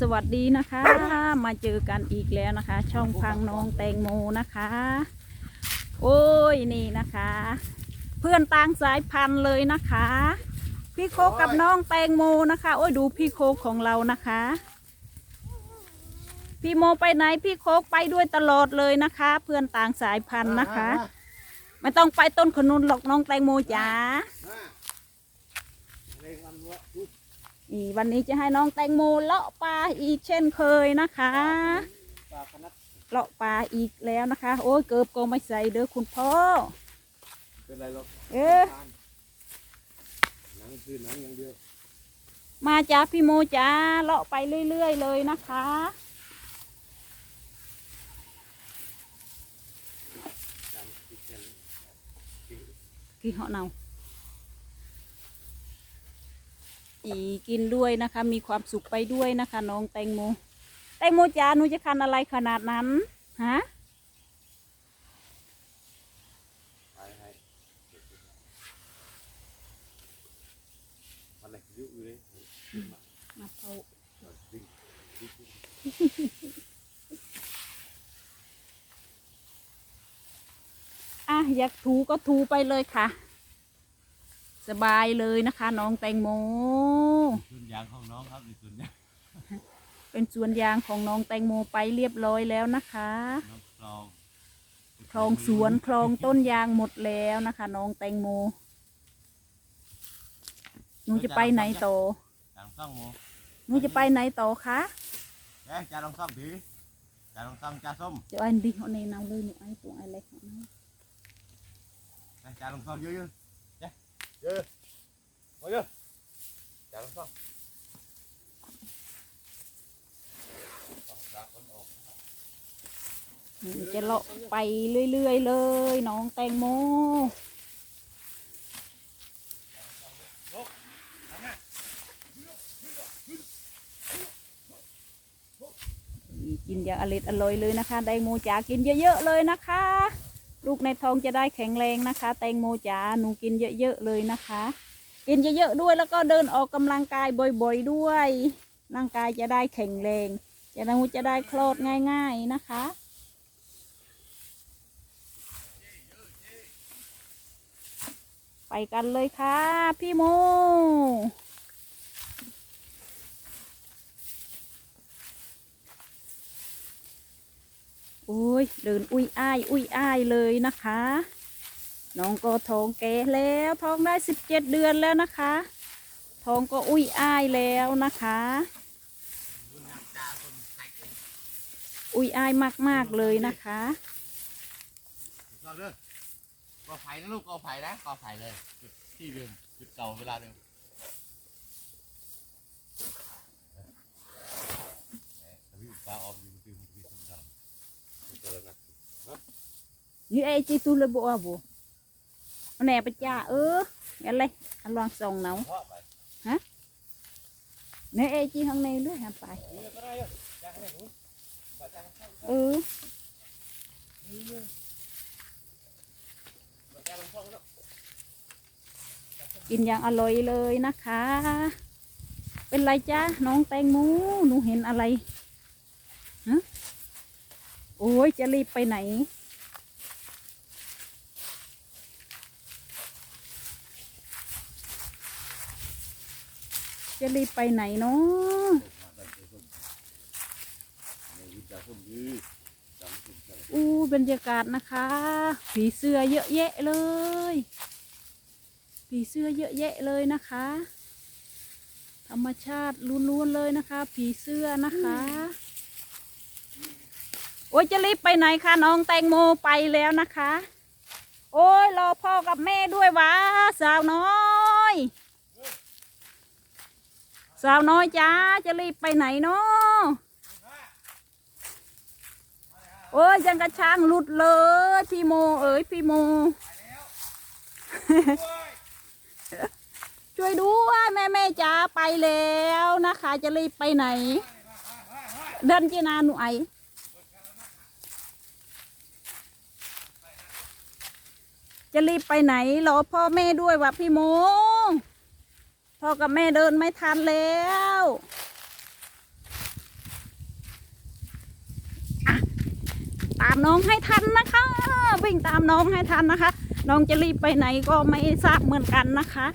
สวัสดีนะคะ มาเจอกันอีกแล้วนะคะ ช่องพังน้องแตงโมนะคะ โอ้ยนี่นะคะ เพื่อนต่างสายพันธุ์เลยนะคะ พี่โคกับน้องแตงโมนะคะ โอ้ยดูพี่โคกของเรานะคะ พี่โมไปไหนพี่โคกไปด้วยตลอดเลยนะคะ เพื่อนต่างสายพันธุ์นะคะ ไม่ต้องไปต้นขนุนหรอกน้องแตงโมจ๋า อีวันนี้จะให้น้องแตงโมเลาะปลาอีกเช่นเคยนะคะเลาะปลาอีกแล้วนะคะ โอ้ยเกือบก็ไม่ใส่เด้อคุณพ่อเป็นไรหรอกเออหนังคือหนังอย่างเดียวมาจ้าพี่โมจ้าเลาะไปเรื่อยๆเลยนะคะกี่เหาะเนา อีกินด้วยนะคะ มีความสุขไปด้วยนะคะ น้องแตงโม แตงโมจ้าหนูจะคันอะไรขนาดนั้นฮะไปให้อะไรยุ่อยู่เลยมาเผาวิ่งอะอยากถูก็ถูไปเลยค่ะ สบายเลยนะคะ น้องแตงโม ส่วนยางของน้องครับในส่วนยางเป็นสวนยางของน้องแตงโมไปเรียบร้อยแล้วนะคะ น้องคลองคลองสวนคลองต้นยางหมดแล้วนะคะ น้องแตงโมหนูจะไปไหนต่อจางซ่องโมหนูจะไปไหนต่อคะเอ๊ะจาลองซ่องผีจาลองซ่องจาส้มเดี๋ยวไอ้ดิเขาในน้ำเลยนี่ไอ้ตัวไอ้เล็กเอานะ เอ๊ะจาลองซ่องเยอะๆ เจ๊เยอะมาเยอะจาลองซ่องจะเลาะไปเรื่อยๆเลยน้องแตงโมกินอย่างอร่อยอร่อยเลยนะคะ แตงโมจ๋ากินเยอะๆเลยนะคะ ลูกในท้องจะได้แข็งแรงนะคะ แตงโมจ๋าหนูกินเยอะๆเลยนะคะ กินเยอะๆด้วยแล้วก็เดินออกกำลังกายบ่อยๆด้วยร่างกายจะได้แข็งแรงจะได้จะได้คลอดง่ายๆนะคะไปกันเลยค่ะ พี่โม โอ้ยเดินอุ้ยอ้าย อุ้ยอ้ายเลยนะคะ น้องก็ท้องแก่แล้วท้องได้สิบเจ็ดเดือนแล้วนะคะท้องก็อุ้ยอ้ายแล้วนะคะ อุ้ยอ้ายมากๆเลยนะคะซ่องเด้อก่อไผ่นะลูกก่อไผ่นะก่อไผ่เลยจุดที่เดิมจุดเก่าเวลาเดิมเอ๊ะแต่พี่อุปาออมอยู่คือมันคือสมดำเจอแล้วนะ như ai chi tu le bộ à bộ nè bà cha ơ nghe lên anh loan sòng nào เพราะไป nè ai chi hôm nay nữa hả phải นี่ก็ได้เยอะจ้างให้หนูจ้างให้ ừ จ้างลงช่องแล้วกินอย่างอร่อยเลยนะคะ เป็นไรจ้าน้องแตงโมหนูเห็นอะไรฮะ โอ้ยจะรีบไปไหน จะรีบไปไหนเนาะอู้บรรยากาศนะคะ ผีเสื้อเยอะแยะเลย ผีเสื้อเยอะแยะเลยนะคะ ธรรมชาติล้วนๆเลยนะคะ ผีเสื้อนะคะ โอ้ยจะรีบไปไหนคะน้องแตงโมไปแล้วนะคะ โอ้ยรอพ่อกับแม่ด้วยวะสาวน้อยสาวน้อยจ้าจะรีบไปไหนเนาะโอ้ยยังกระช้างหลุดเลยพี่โม เอ๋ยพี่โม ช่วยด้วยแม่แม่จ๋าไปแล้วนะคะ จะรีบไปไหน เดินจีนาหนูไอ จะรีบไปไหนรอพ่อแม่ด้วยวะพี่โมพ่อกับแม่เดินไม่ทันแล้วตามน้องให้ทันนะคะ วิ่งตามน้องให้ทันนะคะ น้องจะรีบไปไหนก็ไม่ทราบเหมือนกันนะคะ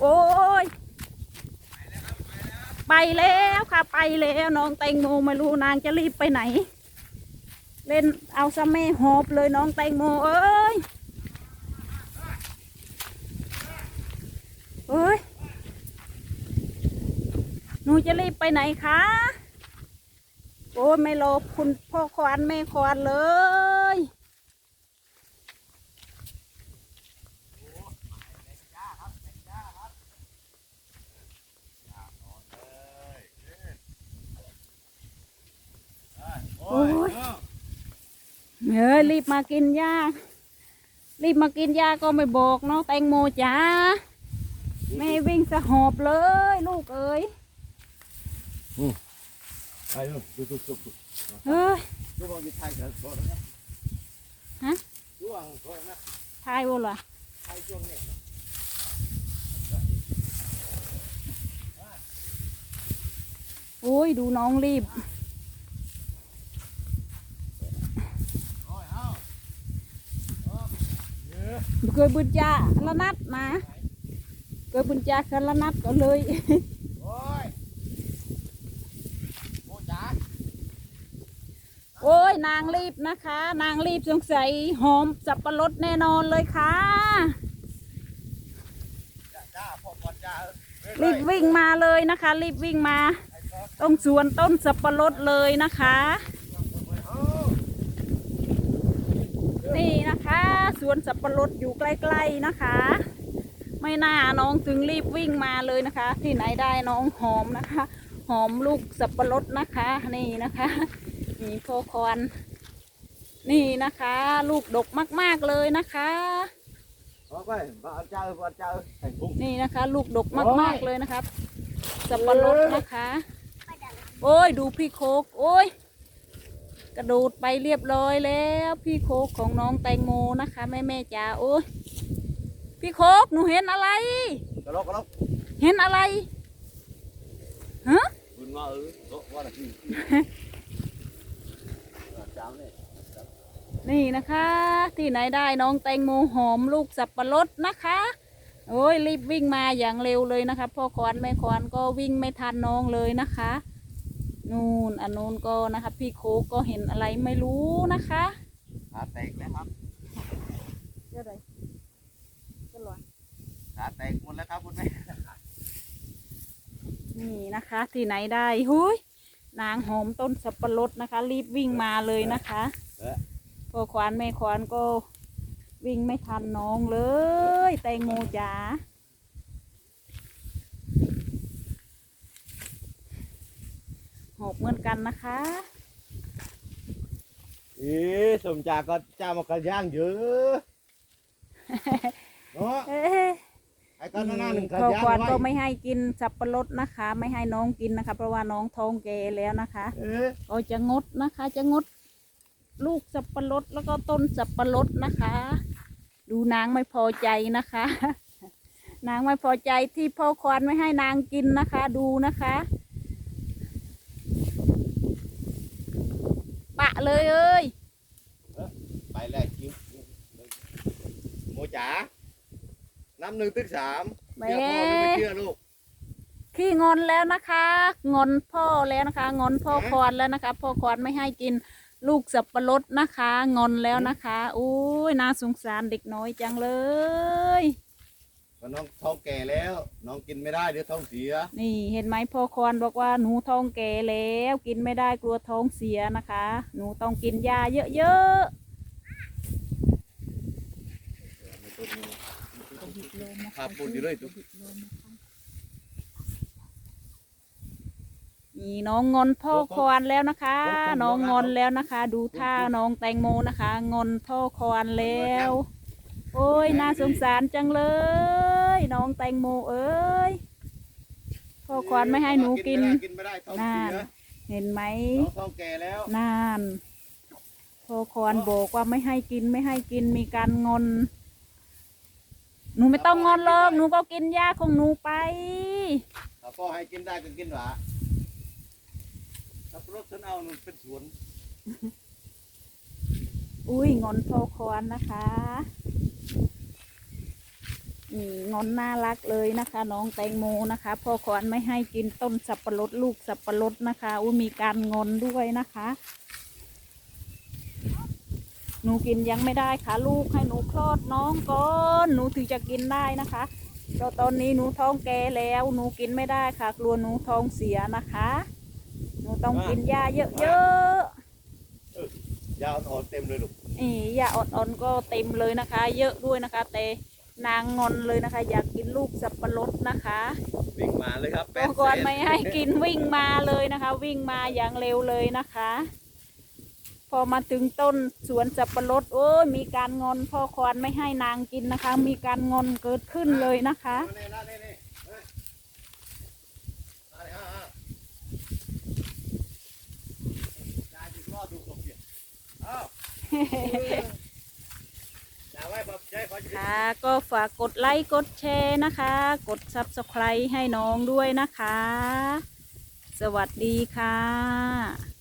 โอ้ยไปแล้วค่ะไปแล้วน้องแตงโมไม่รู้นางจะรีบไปไหน เล่นเอาซะแม่หอบเลยน้องแตงโมเอ้ยเอ้ยหนูจะรีบไปไหนคะโอ้ไม่รอคุณพ่อควานแม่ควานเลย โอ้ย เอ้ยรีบมากินหญ้า รีบมากินหญ้าก็ไม่บอกเนาะแตงโมจ๋าแม่วิ่งสะหอบเลย ลูกเอ้ยไปดูดูดูดูดูเฮ้ยดูวางที่ไทยกันก่อนนะฮะดูวาก่อนนะทายบ่ล่ะไทยช่วงนี้โอ้ยดูน้องรีบ โอ้ยเอาเอา เยอะเคยบุญจาละนัดนะเคยบุญจากันละนัดก็เลยโอ้ยโอ้ยนางรีบนะคะ นางรีบสงสัยหอมสับปะรดแน่นอนเลยค่ะรีบวิ่งมาเลยนะคะ รีบวิ่งมาตรงสวนต้นสับปะรดเลยนะคะ นี่นะคะ สวนสับปะรดอยู่ใกล้ๆนะคะ ไม่น่าน้องถึงรีบวิ่งมาเลยนะคะ ที่ไหนได้น้องหอมนะคะ หอมลูกสับปะรดนะคะ นี่นะคะนี่พ่อคอนนี่นะคะ ลูกดกมากๆเลยนะคะเอาไปมาเอาจ้าเอาจ้าใส่ถุงนี่นะคะ ลูกดกโอ้มากยๆเลยนะครับสับปะรดนะคะ โอ้ยดูพี่โคกโอ้ย กระโดดไปเรียบร้อยแล้ว พี่โคกของน้องแตงโมนะคะแม่แม่จ๋าโอ้ยพี่โคกหนูเห็นอะไร กระลอกกระลอกเห็นอะไรฮะบุญมาเออโตว่าอะไรที่จ้าเนี่ยนี่นะคะ ที่ไหนได้น้องแตงโมหอมลูกสับปะรดนะคะโอ้ยรีบวิ่งมาอย่างเร็วเลยนะคะพ่อควานแม่ควานก็วิ่งไม่ทันน้องเลยนะคะ นู่นอันนู้นก็นะคะ พี่โคกก็เห็นอะไรไม่รู้นะคะขาแตกแล้วครับเจ้าอะไรเจ้าหลอนขาแตกหมดแล้วครับคุณแม่นี่นะคะ ที่ไหนได้หุยนางหอมต้นสับปะรดนะคะ รีบวิ่งมาเลยนะคะพ่อควานแม่ควานก็วิ่งไม่ทันน้องเลย แตงโมจ๋า หอบเหมือนกันนะคะเอ๊ะสมจากก็จ้ามากระย่างเยอะเนาะเอ๊ะไอ้ก้อนหน้าหนึ่งกระพ่อย่างควานไว้ก็ไม่ให้กินสับปะรดนะคะ ไม่ให้น้องกินนะคะ เพราะว่าน้องท้องแก่แล้วนะคะ เอ๊ะก็จะงดนะคะ จะงดลูกสับปะรดแล้วก็ต้นสับปะรดนะคะ ดูนางไม่พอใจนะคะ นางไม่พอใจที่พ่อควานไม่ให้นางกินนะคะ ดูนะคะ ปะ เลยเอ้ยไปเลยคิ้วโมจ๋าน้ำหนึ่งตึกสามแหมเชื่อพ่อหรือไม่เชื่อลูกขี้งอนแล้วนะคะงอนพ่อแล้วนะคะงอนพ่อควานแล้วนะคะ พ่อควานไม่ให้กินลูกสับปะรดนะคะ งอนแล้วนะคะอุ้ยน่าสงสารเด็กน้อยจังเลย ก็น้องท้องแก่แล้ว น้องกินไม่ได้เดี๋ยวท้องเสีย นี่เห็นไหมพ่อควานบอกว่าหนูท้องแก่แล้ว กินไม่ได้กลัวท้องเสียนะคะ หนูต้องกินยาเยอะๆครับพูดอยู่เลยตุ๊กนี่น้องงอนพ่อควานแล้วนะคะ น้องงอนแล้วนะคะ ดูท่าน้องแตงโมนะคะ งอนพ่อควานแล้ว โอ้ยน่าสงสารจังเลย น้องแตงโมเอ้ยพ่อควานไม่ให้หนูกินไม่ได้กินไม่ได้ท้องเสียน่าเห็นไหมน้องท้องแก่แล้วนานพ่อควานบอกว่าไม่ให้กินไม่ให้กินมีการงอนหนูไม่ต้องงอนหรอกหนูก็กินยาของหนูไปถ้าพ่อให้กินได้ก็กินหวาถ้าปรดฉันเอาหนูเป็นสวน อุ้ยงอนพ่อควานนะคะ นี่งอนน่ารักเลยนะคะ น้องแตงโมนะคะพ่อควานไม่ให้กินต้นสับปะรดลูกสับปะรดนะคะอุ้ยมีการงอนด้วยนะคะ หนูกินยังไม่ได้ค่ะ ลูกให้หนูคลอดน้องก่อนหนูถึงจะกินได้นะคะเพราะตอนนี้หนูท้องแก่แล้วหนูกินไม่ได้ค่ะ กลัวหนูท้องเสียนะคะ หนูต้องกินยาเยอะยาวอ่อนเต็มเลยลูกๆนี่ยาอ่อนๆก็เต็มเลยนะคะ เยอะด้วยนะคะแต่ นางงอนเลยนะคะ อยากกินลูกสับปะรดนะคะวิ่งมาเลยครับพ่อก่อนไม่ให้กินวิ่งมาเลยนะคะ วิ่งมาอย่างเร็วเลยนะคะ พอมาถึงต้นสวนสับปะรดโอ้ยมีการงอนพ่อควานไม่ให้นางกินนะคะ มีการงอนเกิดขึ้นเลยนะคะนี่นี่นี่นี่มาอ่าอ่าได้ดิรอดูกบเดี ค่ะ ก็ฝากกดไลค์ กดแชร์นะคะ กด subscribe ให้น้องด้วยนะคะ สวัสดีค่ะ